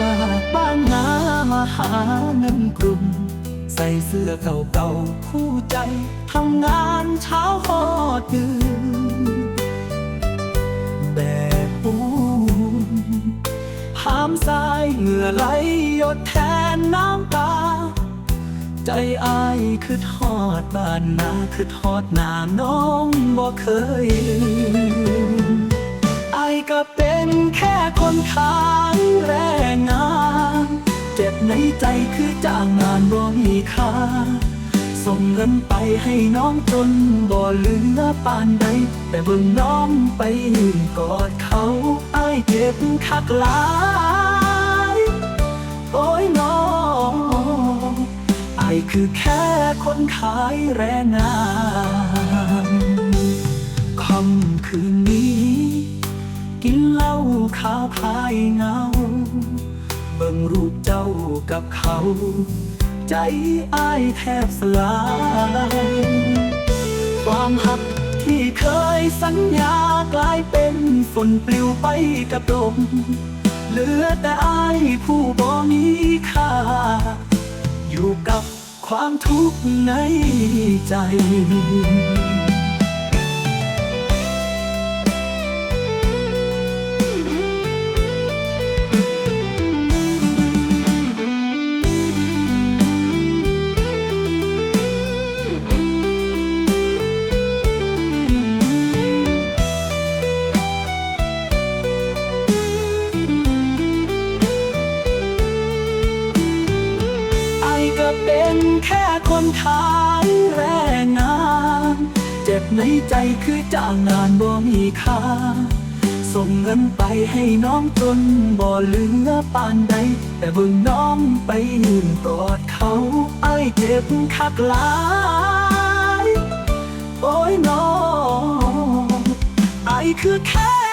จากบ้านนามาหาเงินกลุ่ม ใส่เสื้อเก่าๆคู่ใจทำงานเช้าหอดดึกแบกปูนหามสายเหงื่อไหลหยดแทนน้ำตา ใจอายคือทอดบ้านนาคือทอดหน้าน้องบ่เคยลืมอก็เป็นแค่คนค้าง ในใจคือจ้างงานบ่มีค่า ส่งเงินไปให้น้องจนบ่เหลือปานใด แต่เบิ่งน้องไปยืนกอดเขาอายเจ็บคักหลาย โอ้ยน้องไอายคือแค่คนขายแรงงานค่ำคืนนี้ กินเหล้าขาวคลายเงา งรูปเจ้ากับเขา ใจอ้ายแทบสลาย ความหักที่เคยสัญญากลายเป็นฝนปลิวไปกับลมเหลือแต่อายผู้บ่มีค่า อยู่กับความทุกข์ในใจ อเป็นแค่คนขายแรงงานเจ็บในใจคือจ้างงานบ่มีค่า ส่งเงินไปให้น้องจนบ่เหลือปานใด แต่เบิ่งน้องไปยืนกอดเขาไอเจ็บคักหลายโอ้ยน้องไอคือแค่